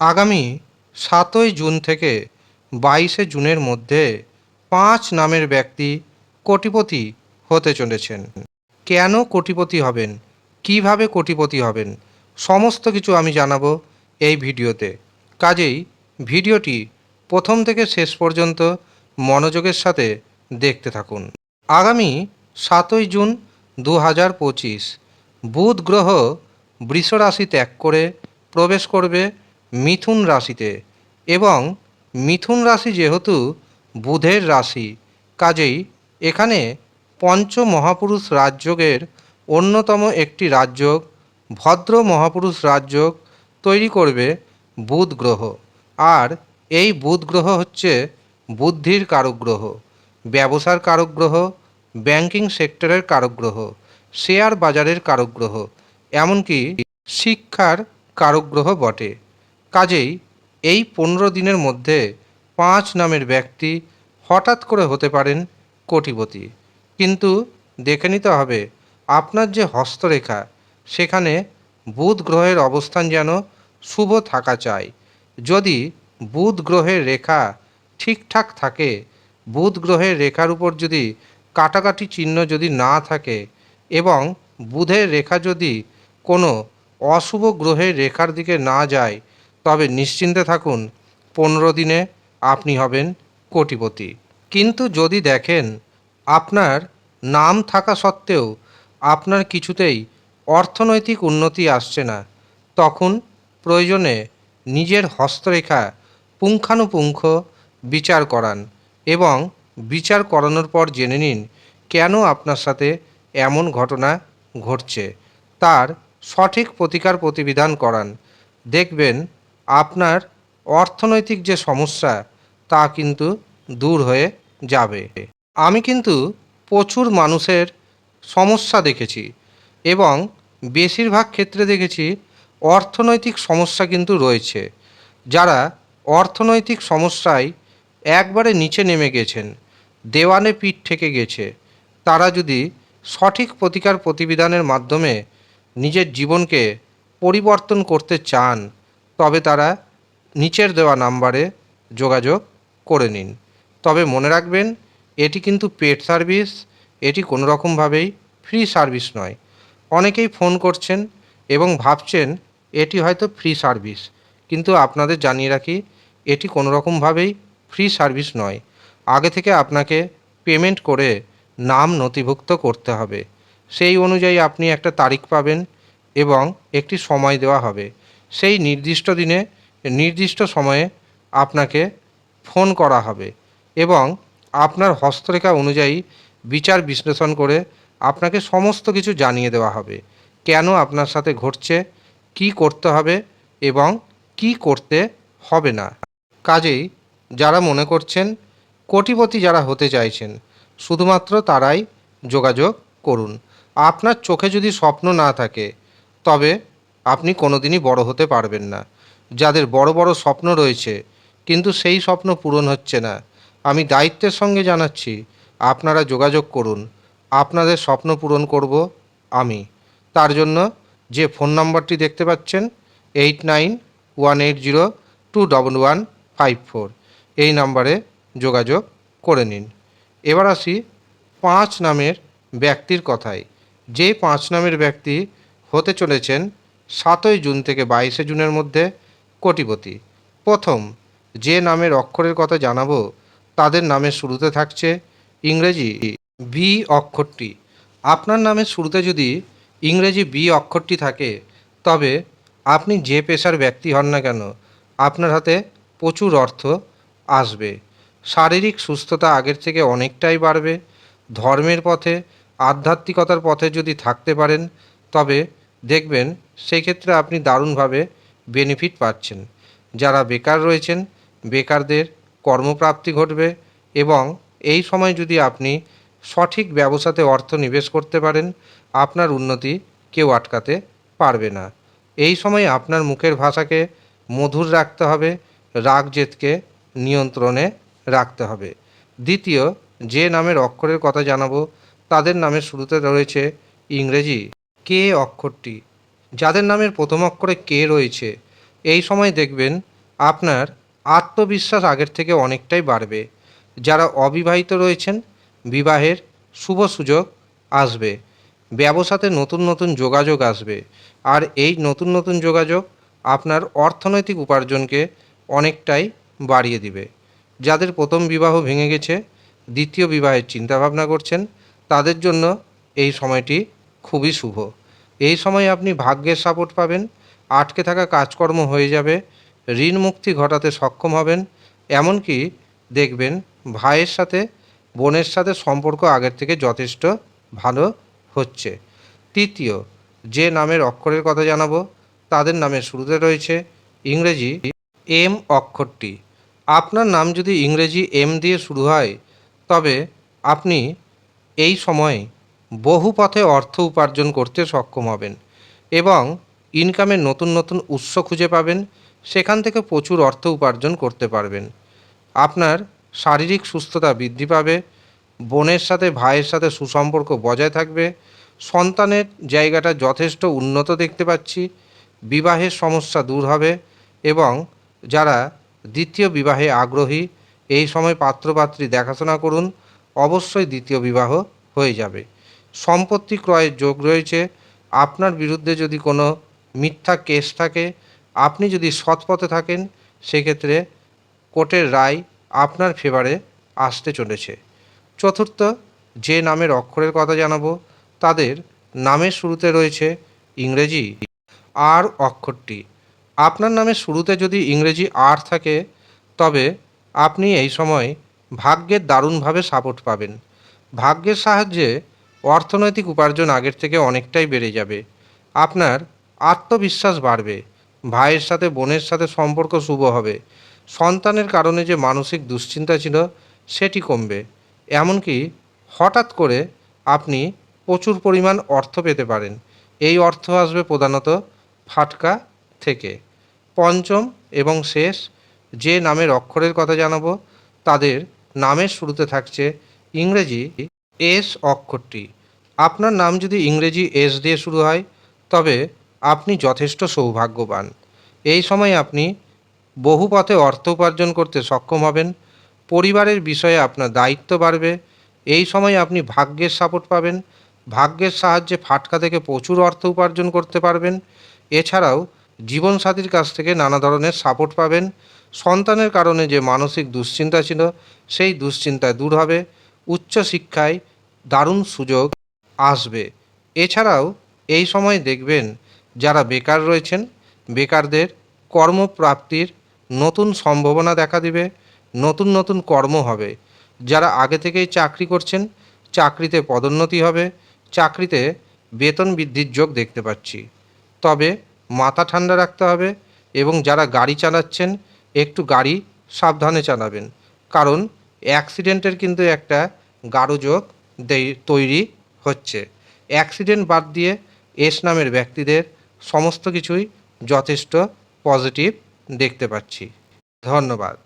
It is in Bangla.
আগামী সাতই জুন থেকে বাইশে জুনের মধ্যে পাঁচ নামের ব্যক্তি কোটিপতি হতে চলেছেন। কেন কোটিপতি হবেন? কীভাবে কোটিপতি হবেন? সমস্ত কিছু আমি জানাব এই ভিডিওতে। কাজেই ভিডিওটি প্রথম থেকে শেষ পর্যন্ত মনোযোগের সাথে দেখতে থাকুন। আগামী সাতই জুন দু হাজার পঁচিশ, বুধ গ্রহ বৃষ রাশি ত্যাগ করে প্রবেশ করবে মিথুন রাশিতে এবং মিথুন রাশি যেহেতু বুধের রাশি, কাজেই এখানে পঞ্চ মহাপুরুষ রাজযোগের অন্যতম একটি রাজযোগ ভদ্র মহাপুরুষ রাজযোগ তৈরি করবে বুধ গ্রহ। আর এই বুধ গ্রহ হচ্ছে বুদ্ধির কারক গ্রহ, ব্যবসার কারক গ্রহ, ব্যাংকিং সেক্টরের কারক গ্রহ, শেয়ার বাজারের কারক গ্রহ, এমনকি শিক্ষার কারক গ্রহ বটে। কাজেই এই পনেরো দিনের মধ্যে পাঁচ নামের ব্যক্তি হঠাৎ করে হতে পারেন কোটিপতি। কিন্তু দেখে নিতে হবে, আপনার যে হস্তরেখা, সেখানে বুধ গ্রহের অবস্থান যেন শুভ থাকা চাই। যদি বুধ গ্রহের রেখা ঠিকঠাক থাকে, বুধ গ্রহের রেখার উপর যদি কাটাকাটি চিহ্ন যদি না থাকে এবং বুধের রেখা যদি কোনো অশুভ গ্রহের রেখার দিকে না যায় তবে নিশ্চিন্তে থাকুন, পনেরো দিনে আপনি হবেন কোটিপতি। কিন্তু যদি দেখেন আপনার নাম থাকা সত্ত্বেও আপনার কিছুতেই অর্থনৈতিক উন্নতি আসছে না, তখন প্রয়োজনে নিজের হস্তরেখা পুঙ্খানুপুঙ্খ বিচার করান এবং বিচার করানোর পর জেনে নিন কেন আপনার সাথে এমন ঘটনা ঘটছে। তার সঠিক প্রতিকার প্রতিবিধান করান। দেখবেন আপনার অর্থনৈতিক যে সমস্যা, তা কিন্তু দূর হয়ে যাবে। আমি কিন্তু প্রচুর মানুষের সমস্যা দেখেছি এবং বেশিরভাগ ক্ষেত্রে দেখেছি অর্থনৈতিক সমস্যা কিন্তু রয়েছে। যারা অর্থনৈতিক সমস্যায় একবারে নিচে নেমে গেছেন, দেওয়ানে পিঠ থেকে গেছে, তারা যদি সঠিক প্রতিকার প্রতিবিধানের মাধ্যমে নিজের জীবনকে পরিবর্তন করতে চান তবে তারা নিচের দেওয়া নাম্বারে যোগাযোগ করে নিন। তবে মনে রাখবেন, এটি কিন্তু পেড সার্ভিস, এটি কোনো রকমভাবেই ফ্রি সার্ভিস নয়। অনেকেই ফোন করছেন এবং ভাবছেন, এটি হয়তো ফ্রি সার্ভিস। কিন্তু আপনাদের জানিয়ে রাখি, এটি কোনো রকমভাবেই ফ্রি সার্ভিস নয়। আগে থেকে আপনাকে পেমেন্ট করে নাম নথিভুক্ত করতে হবে। সেই অনুযায়ী আপনি একটা তারিখ পাবেন এবং একটি সময় দেওয়া হবে। সেই নির্দিষ্ট দিনে, নির্দিষ্ট সময়ে আপনাকে ফোন করা হবে এবং আপনার হস্তরেখা অনুযায়ী বিচার বিশ্লেষণ করে আপনাকে সমস্ত কিছু জানিয়ে দেওয়া হবে। কেন আপনার সাথে ঘটছে, কি করতে হবে এবং কি করতে হবে না। কাজেই যারা মনে করছেন, কোটিপতি যারা হতে চাইছেন, শুধুমাত্র তারাই যোগাযোগ করুন। আপনার চোখে যদি স্বপ্ন না থাকে, তবে আপনি কোনোদিনই বড় হতে পারবেন না। যাদের বড় বড় স্বপ্ন রয়েছে, কিন্তু সেই স্বপ্ন পূরণ হচ্ছে না। আমি দায়িত্বের সঙ্গে জানাচ্ছি, আপনারা যোগাযোগ করুন। আপনাদের স্বপ্ন পূরণ করব আমি। তার জন্য যে ফোন নাম্বারটি দেখতে পাচ্ছেন, eight nine one eight zero two double one five four, এই নাম্বারে যোগাযোগ করে নিন। এবার আসি পাঁচ নামের ব্যক্তির কথায়। যে পাঁচ নামের ব্যক্তি হতে চলেছেন সাতই জুন থেকে বাইশে জুনের মধ্যে কোটিপতি। প্রথম, যে নামের অক্ষরের কথা জানাব, তাদের নামের শুরুতে থাকছে ইংরেজি বি অক্ষরটি। আপনার নামের শুরুতে যদি ইংরেজি বি অক্ষরটি থাকে, তবে আপনি যে পেশার ব্যক্তি হন না কেন, আপনার হাতে প্রচুর অর্থ আসবে। শারীরিক সুস্থতা আগের থেকে অনেকটাই বাড়বে। ধর্মের পথে, আধ্যাত্মিকতার পথে যদি থাকতে পারেন, তবে দেখবেন সেই ক্ষেত্রে আপনি দারুণভাবে বেনিফিট পাচ্ছেন। যারা বেকার রয়েছেন, বেকারদের কর্মপ্রাপ্তি ঘটবে এবং এই সময় যদি আপনি সঠিক ব্যবসাতে অর্থ নিবেশ করতে পারেন, আপনার উন্নতি কেউ আটকাতে পারবে না। এই সময় আপনার মুখের ভাষাকে মধুর রাখতে হবে রাগ জেদকে নিয়ন্ত্রণে রাখতে হবে। দ্বিতীয়, যে নামের অক্ষরের কথা জানাব, তাদের নামের শুরুতে রয়েছে ইংরেজি। কে অক্ষরটি? যাদের নামের প্রথম অক্ষরে কে রয়েছে, এই সময় দেখবেন আপনার আত্মবিশ্বাস আগের থেকে অনেকটাই বাড়বে। যারা অবিবাহিত রয়েছেন, বিবাহের শুভ সুযোগ আসবে। ব্যবসাতে নতুন নতুন যোগাযোগ আসবে। আর এই নতুন নতুন যোগাযোগ আপনার অর্থনৈতিক উপার্জনকে অনেকটাই বাড়িয়ে দিবে। যাদের প্রথম বিবাহ ভেঙে গেছে, দ্বিতীয় বিবাহের চিন্তাভাবনা করছেন, তাদের জন্য এই সময়টি খুবই শুভ। এই সময় আপনি ভাগ্যের সাপোর্ট পাবেন, আটকে থাকা কাজকর্ম হয়ে যাবে, ঋণ মুক্তি ঘটাতে সক্ষম হবেন, এমনকি দেখবেন ভাইয়ের সাথে, বোনের সাথে সম্পর্ক আগের থেকে যথেষ্ট ভালো হচ্ছে। তৃতীয়, যে নামের অক্ষরের কথা জানাব, তাদের নামের শুরুতে রয়েছে ইংরেজি এম অক্ষরটি। আপনার নাম যদি ইংরেজি এম দিয়ে শুরু হয়, তবে আপনি এই সময় বহু পথে অর্থ উপার্জন করতে সক্ষম হবেন এবং ইনকামের নতুন নতুন উৎস খুঁজে পাবেন, সেখান থেকে প্রচুর অর্থ উপার্জন করতে পারবেন। আপনার শারীরিক সুস্থতা বৃদ্ধি পাবে, বোনের সাথে ভাইয়ের সাথে সুসম্পর্ক বজায় থাকবে, সন্তানের জায়গাটা যথেষ্ট উন্নত দেখতে পাচ্ছি, বিবাহের সমস্যা দূর হবে এবং যারা দ্বিতীয় বিবাহে আগ্রহী, এই সময় পাত্রপাত্রী দেখাশোনা করুন, অবশ্যই দ্বিতীয় বিবাহ হয়ে যাবে। সম্পত্তি ক্রয়ের যোগ রয়েছে। আপনার বিরুদ্ধে যদি কোনো মিথ্যা কেস থাকে, আপনি যদি সৎ পথে থাকেন, সেক্ষেত্রে কোর্টের রায় আপনার ফেভারে আসতে চলেছে। চতুর্থ, যে নামের অক্ষরের কথা জানাব, তাদের নামের শুরুতে রয়েছে ইংরেজি আর অক্ষরটি। আপনার নামের শুরুতে যদি ইংরেজি আর থাকে, তবে আপনি এই সময় ভাগ্যের দারুণভাবে সাপোর্ট পাবেন। ভাগ্যের সাহায্যে অর্থনৈতিক উপার্জন আগের থেকে অনেকটাই বেড়ে যাবে। আপনার আত্মবিশ্বাস বাড়বে। ভাইয়ের সাথে, বোনের সাথে সম্পর্ক শুভ হবে। সন্তানের কারণে যে মানসিক দুশ্চিন্তা ছিল, সেটি কমবে। এমনকি হঠাৎ করে আপনি প্রচুর পরিমাণ অর্থ পেতে পারেন। এই অর্থ আসবে প্রধানত ফাটকা থেকে। পঞ্চম এবং শেষ, যে নামের অক্ষরের কথা জানাব, তাদের নামের শুরুতে থাকছে ইংরেজি এস অক্ষরটি। আপনার নাম যদি ইংরেজি এস দিয়ে শুরু হয়, তবে আপনি যথেষ্ট সৌভাগ্যবান। এই সময় আপনি বহু পথে অর্থ উপার্জন করতে সক্ষম হবেন, পরিবারের বিষয়ে আপনার দায়িত্ব বাড়বে, এই সময় আপনি ভাগ্যের সাপোর্ট পাবেন, ভাগ্যের সাহায্যে ফাটকা থেকে প্রচুর অর্থ উপার্জন করতে পারবেন, এছাড়াও জীবনসাথীর কাছ থেকে নানা ধরনের সাপোর্ট পাবেন, সন্তানের কারণে যে মানসিক দুশ্চিন্তা ছিল, সেই দুশ্চিন্তা দূর হবে, উচ্চশিক্ষায় দারুণ সুযোগ আসবে। এছাড়াও এই সময় দেখবেন যারা বেকার রয়েছেন, বেকারদের কর্মপ্রাপ্তির নতুন সম্ভাবনা দেখা দিবে, নতুন নতুন কর্ম হবে। যারা আগে থেকেই চাকরি করছেন, চাকরিতে পদোন্নতি হবে, চাকরিতে বেতন বৃদ্ধির যোগ দেখতে পাচ্ছি। তবে মাথা ঠান্ডা রাখতে হবে এবং যারা গাড়ি চালাচ্ছেন, একটু গাড়ি সাবধানে চালাবেন। কারণ অ্যাক্সিডেন্টের কিন্তু একটা গাঢ় যোগ তৈরি হচ্ছে। অ্যাক্সিডেন্ট বাদ দিয়ে এস নামের ব্যক্তিদের সমস্ত কিছুই যথেষ্ট পজিটিভ দেখতে পাচ্ছি। ধন্যবাদ।